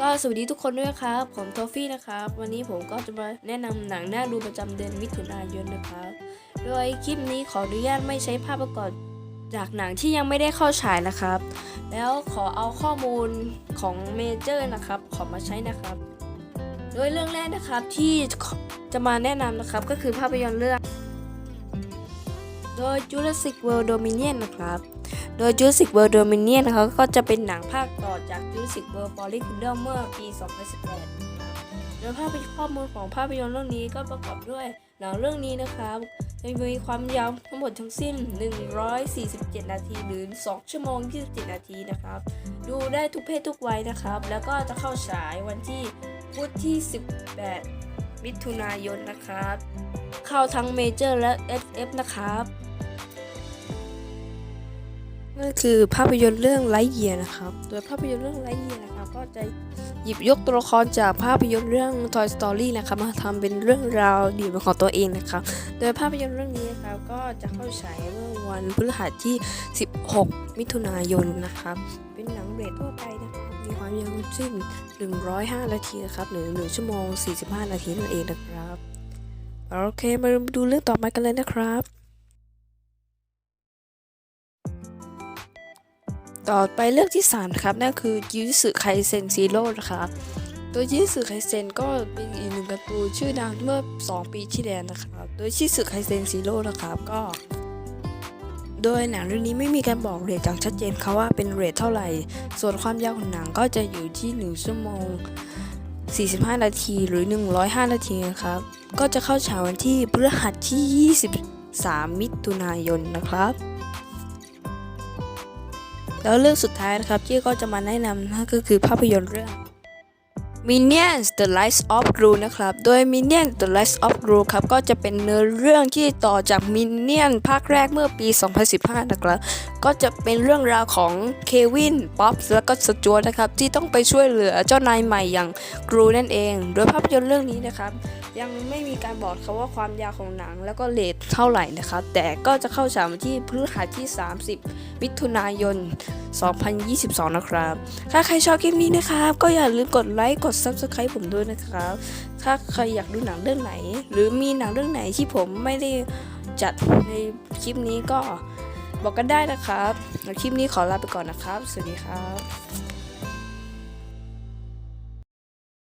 ก็สวัสดีทุกคนด้วยครับ ผมโทฟี่นะครับ วันนี้ผมก็จะมาแนะนำหนังน่าดูประจำเดือนมิถุนายนนะครับ โดยคลิปนี้ขออนุญาตไม่ใช้ภาพประกอบจากหนังที่ยังไม่ได้เข้าฉายนะครับ แล้วขอเอาข้อมูลของเมเจอร์นะครับ ขอมาใช้นะครับ โดยเรื่องแรกนะครับที่จะมาแนะนำนะครับก็คือภาพยนตร์เรื่อง โดย Jurassic World Dominion นะครับ โดย Jurassic World Dominion นะคะก็จะเป็นหนังภาคต่อจาก Jurassic World Fallen Kingdom เมื่อปี 2018 โดยภาพข้อมูลของภาพยนตร์เรื่องนี้ก็ประกอบด้วยหนังเรื่องนี้นะครับจะมีความยาวทั้งหมดทั้งสิ้น 147 นาทีหรือ 2 ชั่วโมง 27 นาทีนะครับ ดูได้ทุกเพศทุกวัยนะครับ แล้วก็จะเข้าฉายวันที่พุธที่ 18 มิถุนายนนะครับ เข้าทั้งเมเจอร์และ SF นะครับ นั่นคือภาพยนตร์เรื่องไลเยียนะครับ โดยภาพยนตร์เรื่องไลเยียนะครับก็จะหยิบยกตัวละครจากภาพยนตร์เรื่อง Toy Story นะครับมาทำเป็นเรื่องราวเดียวเป็นของตัวเองนะครับ โดยภาพยนตร์เรื่องนี้นะครับก็จะเข้าฉายเมื่อวันพฤหัสที่ 16 มิถุนายนนะครับ เป็นหนังเรททั่วไปนะครับมีความยาวทั้งสิ้น105 นาทีนะครับหรือ1ชั่วโมง 45 นาทีนั่นเองนะครับ โอเค มาดูเรื่องต่อไปกันเลยนะครับ ต่อไปเรื่องที่ 3 ครับ นั่นคือยูสึไคเซนซีโร่นะครับตัวยูสึไคเซนก็เป็นอีกหนึ่งการ์ตูนชื่อดังเมื่อ 2 ปีที่แล้วนะครับโดยยูสึไคเซนซีโร่นะครับก็ โดยหนังเรื่องนี้ไม่มีการบอกเรทอย่างชัดเจนครับว่าเป็นเรทเท่าไหร่ ส่วนความยาวของหนังก็จะอยู่ที่ 1 ชั่วโมง 45 นาทีหรือ 105 นาทีนะครับ ก็จะเข้าฉายวันที่พฤหัสที่ 23 มิถุนายนนะครับ แล้วเรื่องสุดท้ายนะครับที่ก็จะมาแนะนำนั่นก็คือภาพยนตร์เรื่อง Minions The Rise of Gru นะครับ โดย Minions The Rise of Gru ครับ ก็จะเป็นเนื้อเรื่องที่ต่อจาก minions ภาคแรกเมื่อปี 2015 นะครับ ก็จะเป็นเรื่องราวของเควินป๊อปแล้วก็สจวตนะครับที่ต้องไปช่วยเหลือเจ้านายใหม่อย่างกรูนั่นเอง โดยภาพยนตร์เรื่องนี้นะครับ ยังไม่มีการบอกครับว่าความยาวของหนังแล้วก็เลทเท่าไหร่นะครับ แต่ก็จะเข้าฉายวันที่พฤหัสที่ 30 มิถุนายน 2022 นะครับ ถ้าใครชอบคลิปนี้นะครับ ก็อย่าลืมกดไลค์กด Subscribe ผมด้วยนะครับ ถ้าใครอยากดูหนังเรื่องไหน หรือมีหนังเรื่องไหนที่ผมไม่ได้จัดในคลิปนี้ก็ บอกกันได้นะครับคลิปนี้ขอลาไปก่อนนะครับ สวัสดีครับ